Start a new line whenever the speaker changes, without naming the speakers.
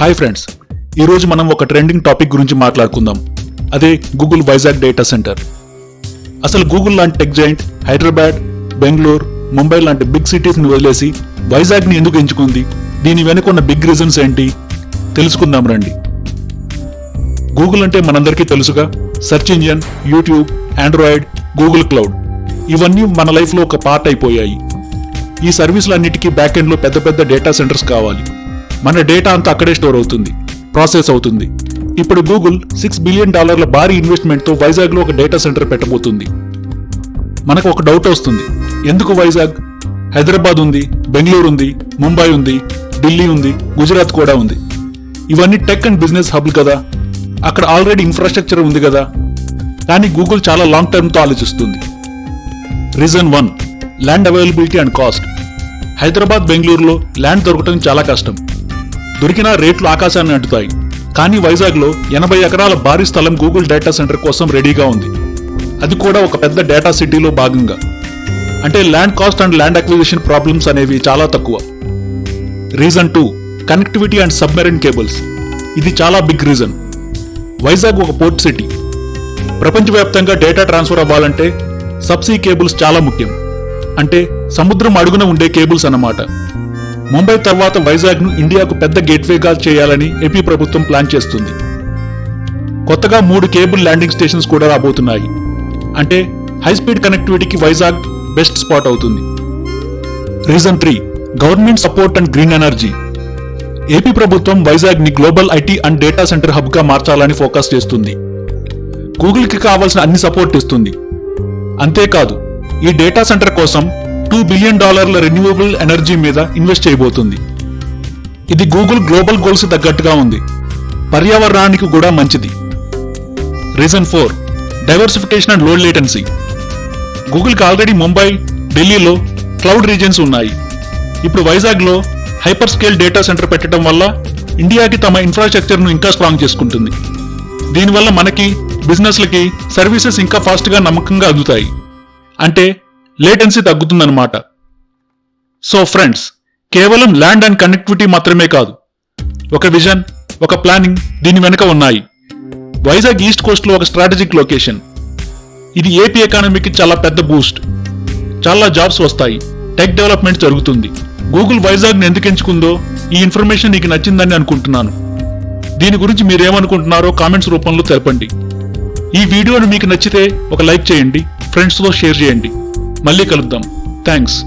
Hi friends ఈరోజు మనం ఒక ట్రెండింగ్ టాపిక్ గురించి మాట్లాడుకుందాం. అదే గూగుల్ వైజాగ్ డేటా సెంటర్ అసలు గూగుల్ లాంటి టెక్ జాయింట్ హైదరాబాద్ బెంగళూరు ముంబై లాంటి బిగ్ సిటీస్ని వదిలేసి వైజాగ్ని ఎందుకు ఎంచుకుంది? దీని వెనుక ఉన్న బిగ్ రీజన్స్ ఏంటి? తెలుసుకుందాం రండి. గూగుల్ అంటే మనందరికీ తెలుసుగా. Search engine YouTube Android Google cloud ఇవన్నీ మన లైఫ్లో ఒక పార్ట్ అయిపోయాయి. ఈ సర్వీసులన్నిటికీ బ్యాక్ ఎండ్లో పెద్ద పెద్ద డేటా సెంటర్స్ కావాలి. మన డేటా అంతా అక్కడే స్టోర్ అవుతుంది ప్రాసెస్ అవుతుంది. ఇప్పుడు గూగుల్ సిక్స్ బిలియన్ డాలర్ల భారీ ఇన్వెస్ట్మెంట్తో వైజాగ్లో ఒక డేటా సెంటర్ పెట్టబోతుంది. మనకు ఒక డౌట్ వస్తుంది ఎందుకు వైజాగ్? హైదరాబాద్ ఉంది బెంగళూరు ఉంది ముంబై ఉంది ఢిల్లీ ఉంది గుజరాత్ కూడా ఉంది. ఇవన్నీ టెక్ అండ్ బిజినెస్ హబ్లు కదా అక్కడ ఆల్రెడీ ఇన్ఫ్రాస్ట్రక్చర్ ఉంది కదా. కానీ గూగుల్ చాలా లాంగ్ టర్మ్తో ఆలోచిస్తుంది. Reason one land availability and cost. Hyderabad బెంగళూరులో ల్యాండ్ దొరకటం చాలా కష్టం. దొరికినా రేట్లు ఆకాశాన్ని అంటుతాయి. కానీ వైజాగ్లో ఎనభై ఎకరాల భారీ స్థలం గూగుల్ డేటా సెంటర్ కోసం రెడీగా ఉంది. అది కూడా ఒక పెద్ద డేటా సిటీలో భాగంగా. అంటే land cost and land acquisition problems అనేవి చాలా తక్కువ. Reason two connectivity and submarine cables. ఇది చాలా బిగ్ రీజన్. వైజాగ్ ఒక పోర్ట్ సిటీ. ప్రపంచవ్యాప్తంగా డేటా ట్రాన్స్ఫర్ అవ్వాలంటే సబ్సీ కేబుల్స్ చాలా ముఖ్యం. అంటే సముద్రం అడుగున ఉండే కేబుల్స్ అన్నమాట. ముంబై తర్వాత వైజాగ్ను ఇండియాకు పెద్ద గేట్వేగా చేయాలని ఏపీ ప్రభుత్వం ప్లాన్ చేస్తుంది. కొత్తగా మూడు కేబుల్ ల్యాండింగ్ స్టేషన్స్ కూడా రాబోతున్నాయి. అంటే హై స్పీడ్ కనెక్టివిటీకి వైజాగ్ బెస్ట్ స్పాట్ అవుతుంది. Reason three government support and green energy. AP ప్రభుత్వం వైజాగ్ని global IT and data centre హబ్గా మార్చాలని ఫోకస్ చేస్తుంది. గూగుల్కి కావాల్సిన అన్ని సపోర్ట్ ఇస్తుంది. అంతేకాదు ఈ డేటా సెంటర్ కోసం టూ బిలియన్ డాలర్ల రెన్యూవబుల్ ఎనర్జీ మీద ఇన్వెస్ట్ చేయబోతుంది. ఇది గూగుల్ గ్లోబల్ గోల్స్ తగ్గట్టుగా ఉంది. పర్యావరణానికి కూడా మంచిది. Reason four diversification and load latency గూగుల్కి already Mumbai ఢిల్లీలో క్లౌడ్ రీజన్స్ ఉన్నాయి. ఇప్పుడు వైజాగ్లో హైపర్ స్కేల్ డేటా సెంటర్ పెట్టడం వల్ల ఇండియాకి తమ ఇన్ఫ్రాస్ట్రక్చర్ను ఇంకా స్ట్రాంగ్ చేసుకుంటుంది. దీనివల్ల మనకి బిజినెస్లకి సర్వీసెస్ ఇంకా ఫాస్ట్గా నమ్మకంగా అందుతాయి. అంటే లేటెన్సీ తగ్గుతుందన్నమాట. సో ఫ్రెండ్స్ కేవలం ల్యాండ్ అండ్ కనెక్టివిటీ మాత్రమే కాదు ఒక విజన్ ఒక ప్లానింగ్ దీని వెనుక ఉన్నాయి. వైజాగ్ ఈస్ట్ కోస్ట్లో ఒక స్ట్రాటజిక్ లొకేషన్ ఇది ఏపీ ఎకానమీకి చాలా పెద్ద బూస్ట్ చాలా జాబ్స్ వస్తాయి. టెక్ డెవలప్మెంట్ జరుగుతుంది. గూగుల్ వైజాగ్ని ఎందుకు ఎంచుకుందో ఈ ఇన్ఫర్మేషన్ నీకు నచ్చిందని అనుకుంటున్నాను. దీని గురించి మీరేమనుకుంటున్నారో కామెంట్స్ రూపంలో తెలపండి. ఈ వీడియోను మీకు నచ్చితే ఒక లైక్ చేయండి ఫ్రెండ్స్తో షేర్ చేయండి. మళ్ళీ కలుద్దాం. థ్యాంక్స్